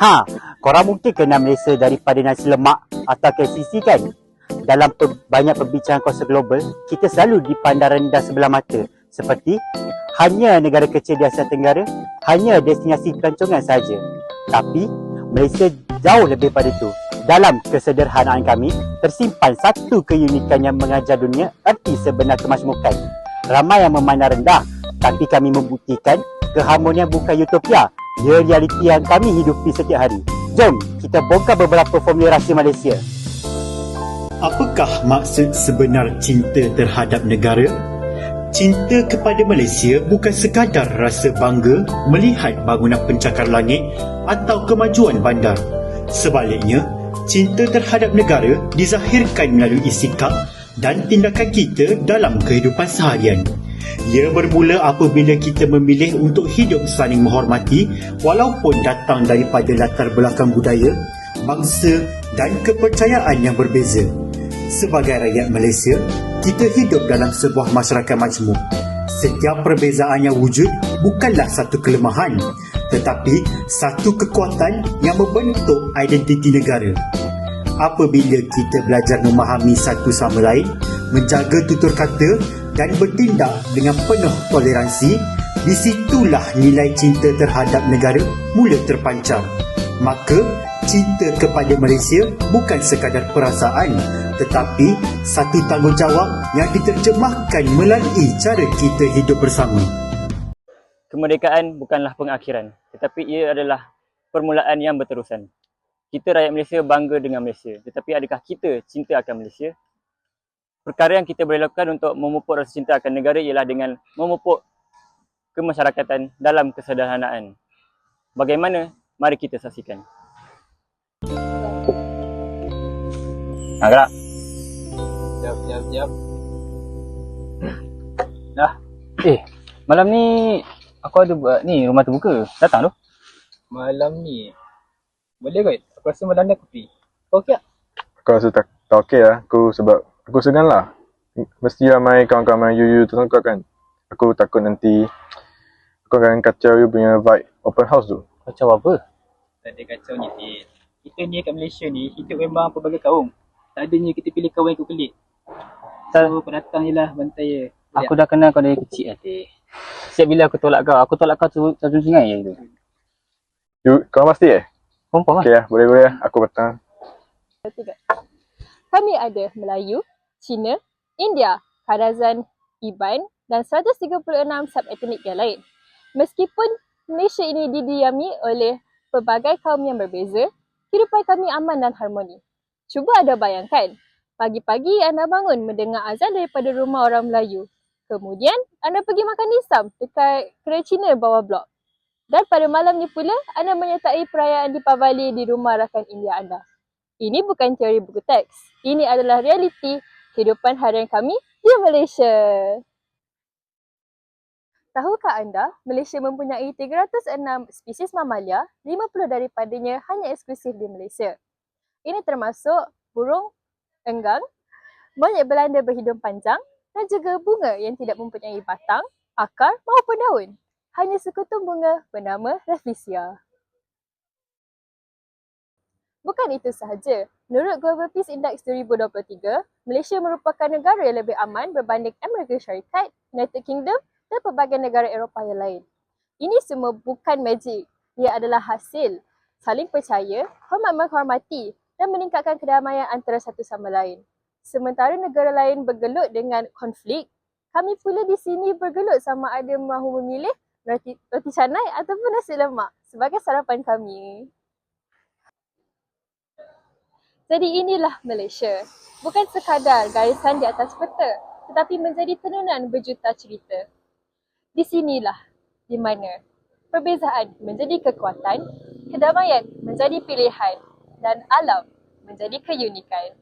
Ha, korang mungkin kenal Malaysia daripada nasi lemak atau KCC kan? Dalam pe- banyak perbincangan kuasa global, kita selalu dipandang rendah sebelah mata. Seperti, hanya negara kecil di Asia Tenggara, hanya destinasi pelancongan saja. Tapi, Malaysia jauh lebih pada itu. Dalam kesederhanaan kami, tersimpan satu keunikan yang mengajar dunia erti sebenar kemasmukan. Ramai yang memandang rendah, tapi kami membuktikan keharmonian bukan utopia. Realiti yang kami hidupi setiap hari. Jom, kita bongkar beberapa formula rahsia Malaysia. Apakah maksud sebenar cinta terhadap negara? Cinta kepada Malaysia bukan sekadar rasa bangga melihat bangunan pencakar langit atau kemajuan bandar. Sebaliknya, cinta terhadap negara dizahirkan melalui sikap dan tindakan kita dalam kehidupan seharian. Ia bermula apabila kita memilih untuk hidup saling menghormati walaupun datang daripada latar belakang budaya, bangsa dan kepercayaan yang berbeza. Sebagai rakyat Malaysia, kita hidup dalam sebuah masyarakat majmuk. Setiap perbezaan yang wujud bukanlah satu kelemahan, tetapi satu kekuatan yang membentuk identiti negara. Apabila kita belajar memahami satu sama lain, menjaga tutur kata dan bertindak dengan penuh toleransi, di situlah nilai cinta terhadap negara mula terpancar. Maka, cinta kepada Malaysia bukan sekadar perasaan tetapi satu tanggungjawab yang diterjemahkan melalui cara kita hidup bersama. kemerdekaan bukanlah pengakhiran, tetapi ia adalah permulaan yang berterusan. Kita rakyat Malaysia bangga dengan Malaysia, tetapi adakah kita cinta akan Malaysia? Perkara yang kita boleh lakukan untuk memupuk rasa cinta akan negara ialah dengan memupuk kemasyarakatan dalam kesederhanaan. Bagaimana? Mari kita saksikan. Gerak. Jap, jap, jap. Eh, malam ni aku ada buat ni rumah terbuka. Datang tu. Malam ni. Boleh kot? Aku rasa malam ni aku free. Kau okey tak? Aku rasa tak, tak okey lah. Aku sebab aku segan lah. Mesti ramai kawan-kawan you you tu kau kan. Aku takut nanti aku akan kacau you punya vibe open house tu. Kacau apa? Tak ada kacau ni. Kita ni kat Malaysia ni, hidup memang pelbagai kaum. Tak adanya kita pilih kawan yang ikut kelik. Tak- So, kau datang je lah bantai je. Aku dah kenal kau dari kecil hati. Setiap bila aku tolak kau, aku tolak kau tu satu sungai je tu. You, kau pasti eh? Confirm lah. Okey lah, boleh-boleh lah. Aku petang. Kami ada Melayu, Cina, India, Kadazan, Iban dan 136 subetnik yang lain. Meskipun Malaysia ini didiami oleh pelbagai kaum yang berbeza, kehidupan kami aman dan harmoni. Cuba anda bayangkan, pagi-pagi anda bangun mendengar azan daripada rumah orang Melayu. Kemudian anda pergi makan nisam dekat kedai Cina bawah blok. Dan pada malam ni pula, anda menyertai perayaan Deepavali di rumah rakan India anda. Ini bukan teori buku teks. Ini adalah realiti kehidupan harian kami di Malaysia. Tahukah anda, Malaysia mempunyai 306 spesies mamalia, 50 daripadanya hanya eksklusif di Malaysia. Ini termasuk burung, enggang, monyet Belanda berhidung panjang dan juga bunga yang tidak mempunyai batang, akar maupun daun. Hanya sekutum bunga bernama Rafflesia. Bukan itu sahaja. Menurut Global Peace Index 2023, Malaysia merupakan negara yang lebih aman berbanding Amerika Syarikat, United Kingdom dan pelbagai negara Eropah yang lain. Ini semua bukan magic. Ia adalah hasil saling percaya, hormat menghormati dan meningkatkan kedamaian antara satu sama lain. Sementara negara lain bergelut dengan konflik, kami pula di sini bergelut sama ada mahu memilih roti, roti canai ataupun nasi lemak sebagai sarapan kami. Jadi inilah Malaysia. Bukan sekadar garisan di atas peta, tetapi menjadi tenunan berjuta cerita. Di sinilah di mana perbezaan menjadi kekuatan, kedamaian menjadi pilihan dan alam menjadi keunikan.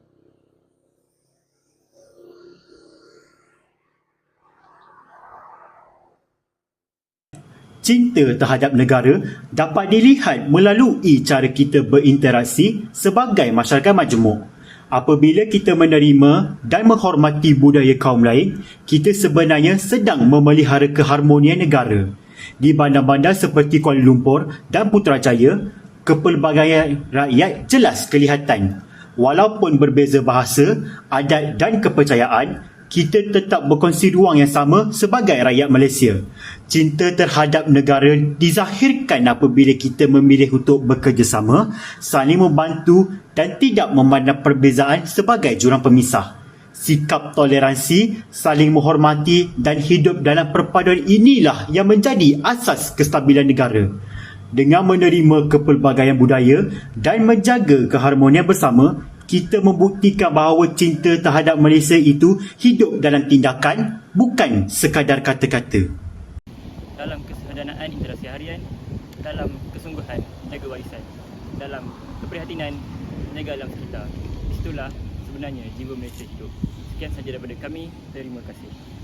Cinta terhadap negara dapat dilihat melalui cara kita berinteraksi sebagai masyarakat majmuk. Apabila kita menerima dan menghormati budaya kaum lain, kita sebenarnya sedang memelihara keharmonian negara. Di bandar-bandar seperti Kuala Lumpur dan Putrajaya, kepelbagaian rakyat jelas kelihatan. Walaupun berbeza bahasa, adat dan kepercayaan, kita tetap berkongsi ruang yang sama sebagai rakyat Malaysia. Cinta terhadap negara dizahirkan apabila kita memilih untuk bekerjasama, saling membantu dan tidak memandang perbezaan sebagai jurang pemisah. Sikap toleransi, saling menghormati dan hidup dalam perpaduan inilah yang menjadi asas kestabilan negara. Dengan menerima kepelbagaian budaya dan menjaga keharmonian bersama, kita membuktikan bahawa cinta terhadap Malaysia itu hidup dalam tindakan, bukan sekadar kata-kata. dalam kesederhanaan interaksi harian, dalam kesungguhan jaga warisan, dalam keprihatinan jaga alam sekitar. Disitulah sebenarnya jiwa Malaysia hidup. Sekian saja daripada kami. Terima kasih.